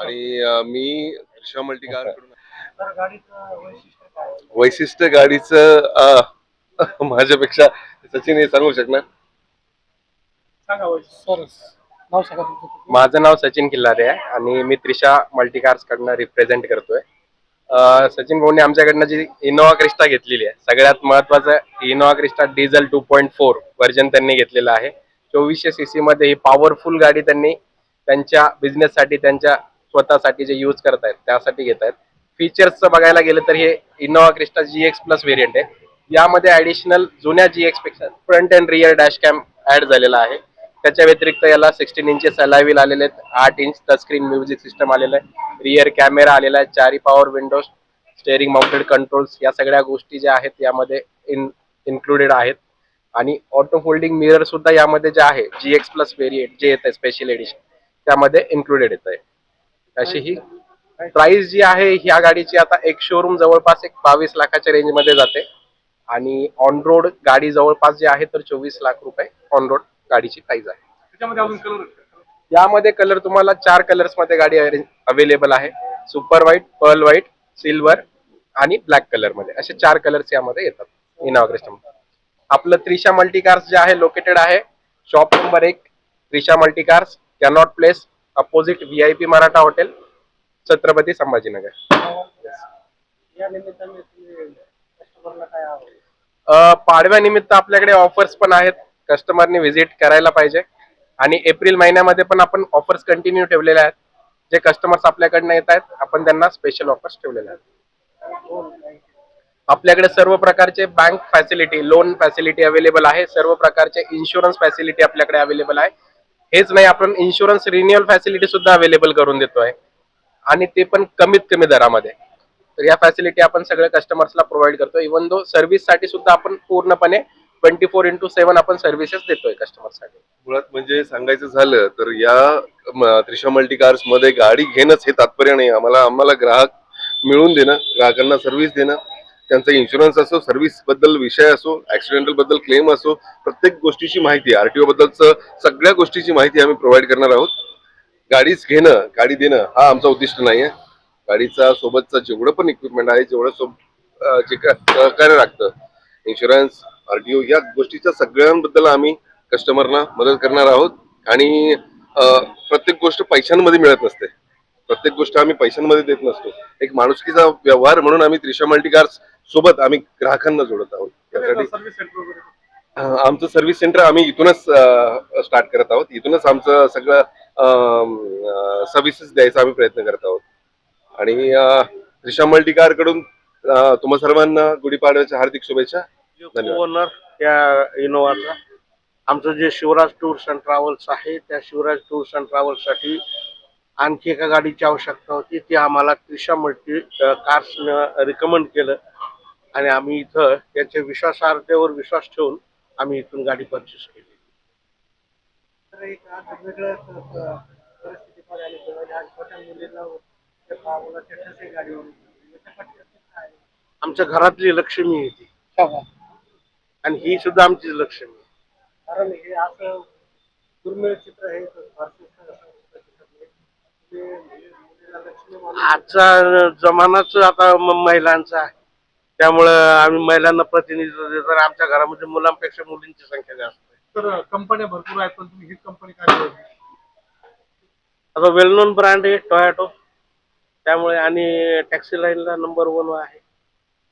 आणि मी ऋषा मल्टीकारकडून वैशिष्ट्य गाडीचं अं, माझ्यापेक्षा सचिन हे सांगू शकणार? माझं नाव सचिन किल्लारे आहे आणि मी त्रिशा मल्टीकार्स कडनं रिप्रेझेंट करतोय. अं, सचिन भाऊने आमच्याकडनं जी इनोवा क्रिस्टा घेतलेली आहे सगळ्यात महत्वाचं Innova Crysta diesel two point four version त्यांनी घेतलेलं आहे. चोवीसशे सीसी मध्ये ही पॉवरफुल गाडी त्यांनी त्यांच्या बिझनेससाठी त्यांच्या स्वतःसाठी जे यूज करत आहेत त्यासाठी घेत आहेत फीचर्सचं बघायला गेलं तर हे Innova Crysta G X plus variant आहे. यामध्ये ऍडिशनल जुन्या G एक्सपेक्षा front and rear dash cam add झालेला आहे. त्याच्या व्यतिरिक्त याला सिक्स्टीन इंचेस अलायव्हिल आलेले आहेत आठ इंच टचस्क्रीन म्युझिक सिस्टम आलेलं आहे. रिअर कॅमेरा आलेला आहे चारी power windows steering mounted controls या सगळ्या गोष्टी ज्या आहेत यामध्ये इन इन्क्लुडेड आहेत. आणि ऑटो फोल्डिंग मिरर सुद्धा यामध्ये जे आहे जी एक्स प्लस व्हेरियंट जे येत आहे स्पेशल एडिशन त्यामध्ये इन्क्लुडेड येत आहे अशी ही प्राइस जी आहे ह्या गाडीची आता एक शोरूम जवळपास एक बावीस लाखाच्या रेंजमध्ये जाते. आणि ऑन रोड गाडी जवळपास जी आहे तर चोवीस लाख रुपये ऑन रोड गाडीची प्राइस आहे. यामध्ये कलर तुम्हाला चार कलर्समध्ये गाडी अवेलेबल आहे. Super white pearl white silver आणि ब्लॅक कलरमध्ये. असे चार कलर्स यामध्ये येतात क्रिस्टा आपलं त्रिशा मल्टी कार्स जे आहे लोकेटेड आहे शॉप नंबर एक Trisha multi cars Connaught Place opposite V I P Maratha hotel Chhatrapati Sambhajinagar. पाडव्यानिमित्त आपल्याकडे ऑफर्स पण आहेत. कस्टमरनी व्हिजिट करायला पाहिजे. आणि एप्रिल महिन्यामध्ये पण आपण ऑफर्स कंटिन्यू ठेवलेले आहेत. जे कस्टमर्स आपल्याकडनं येत आहेत आपण त्यांना स्पेशल ऑफर्स ठेवलेले आहेत. आपल्याकडे सर्व प्रकारचे bank facility loan facility available आहे. सर्व प्रकारचे इन्शुरन्स फॅसिलिटी आपल्याकडे अवेलेबल आहे. हेच नाही आपण इन्शुरन्स रिन्युअल फॅसिलिटी सुद्धा अवेलेबल करून देतोय. आणि ते पण कमीत कमी दरामध्ये. तर या फॅसिलिटी आपण सगळ्या कस्टमर्सला प्रोव्हाइड करतो इव्हन दो सर्व्हिससाठी सुद्धा आपण पूर्णपणे ट्वेंटी फोर इंटू सेव्हन आपण सर्व्हिसेस देतोय कस्टमरसाठी मुळात म्हणजे सांगायचं झालं तर या त्रिशा मल्टी कार्समध्ये गाडी घेणंच हे तात्पर्य नाही. आम्हाला आम्हाला ग्राहक मिळवून देणं ग्राहकांना सर्व्हिस देणं त्यांचा इन्शुरन्स असो सर्व्हिसबद्दल विषय असो ऍक्सिडेंटलबद्दल क्लेम असो प्रत्येक गोष्टीची माहिती आरटीओ बद्दलचं सगळ्या गोष्टीची माहिती आम्ही प्रोव्हाइड करणार आहोत. गाडीच घेणं गाडी देणं हा आमचा उद्दिष्ट नाहीये. गाडीचा सोबतचा जेवढं पण इक्विपमेंट आहे जेवढं सोब जे काय सहकार्य लागतं इन्शुरन्स आरटीओ या गोष्टीच्या सगळ्यांबद्दल आम्ही कस्टमरना मदत करणार आहोत. आणि प्रत्येक गोष्ट पैशांमध्ये मिळत नसते. प्रत्येक गोष्ट आम्ही पैशांमध्ये देत नसतो. एक माणुसकीचा व्यवहार म्हणून आम्ही त्रिशा मल्टीकार्स सोबत आम्ही ग्राहकांना जोडत आहोत. त्यासाठी आमचं सर्व्हिस सेंटर आम्ही इथूनच स्टार्ट करत आहोत. इथूनच आमचं सगळं सर्व्हिसेस द्यायचा आम्ही प्रयत्न करत आहोत. आणि त्रिशा मल्टीकारकडून तुम्हा सर्वांना गुढीपाडव्याच्या हार्दिक शुभेच्छा. ओनर त्या इनोवाचा आमचं जे शिवराज टूर्स अँड ट्रॅव्हल्स आहे त्या शिवराज टूर्स अँड ट्रॅव्हल्ससाठी आणखी एका गाडीची आवश्यकता होती. ती आम्हाला त्रिशा मल्टी कार्सनं रिकमेंड केलं. आणि आम्ही इथं त्यांच्या विश्वासार्हतेवर विश्वास ठेवून आम्ही इथून गाडी परचेस केली. आमच्या घरातली लक्ष्मी आहे ती. आणि ही सुद्धा आमची लक्ष्मी. कारण हे असं दुर्मिळ चित्र हे आजचा जमानाच आता महिलांचा आहे. त्यामुळं आम्ही महिलांना प्रतिनिधित्व देतो. आणि आमच्या घरामध्ये मुलांपेक्षा मुलींची संख्या जास्त आहे. तर कंपन्या भरपूर आहेत पण तुम्ही ही कंपनी काय निवडली? आता वेल नोन ब्रँड आहे टोयॅटो त्यामुळे आणि टॅक्सी लाईनला नंबर वन आहे.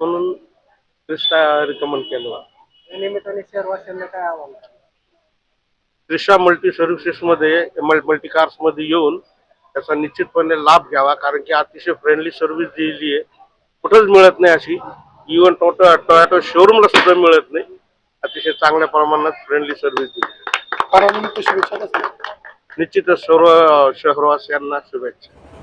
म्हणून क्रिस्टा रिकमेंड केलं. या निमित्ताने शहरवासियांना काय आव्हान? क्रिस्टा मल्टी सर्व्हिसेसमध्ये मल्टी कार्समध्ये येऊन त्याचा निश्चितपणे लाभ घ्यावा. कारण की अतिशय फ्रेंडली सर्व्हिस दिलेली आहे. कुठंच मिळत नाही अशी. इवन टोटो टोयॅटो शोरूमला सुद्धा मिळत नाही. अतिशय चांगल्या प्रमाणात फ्रेंडली सर्व्हिस दिली? निश्चितच सर्व शहरवासियांना शुभेच्छा.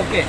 ઓકે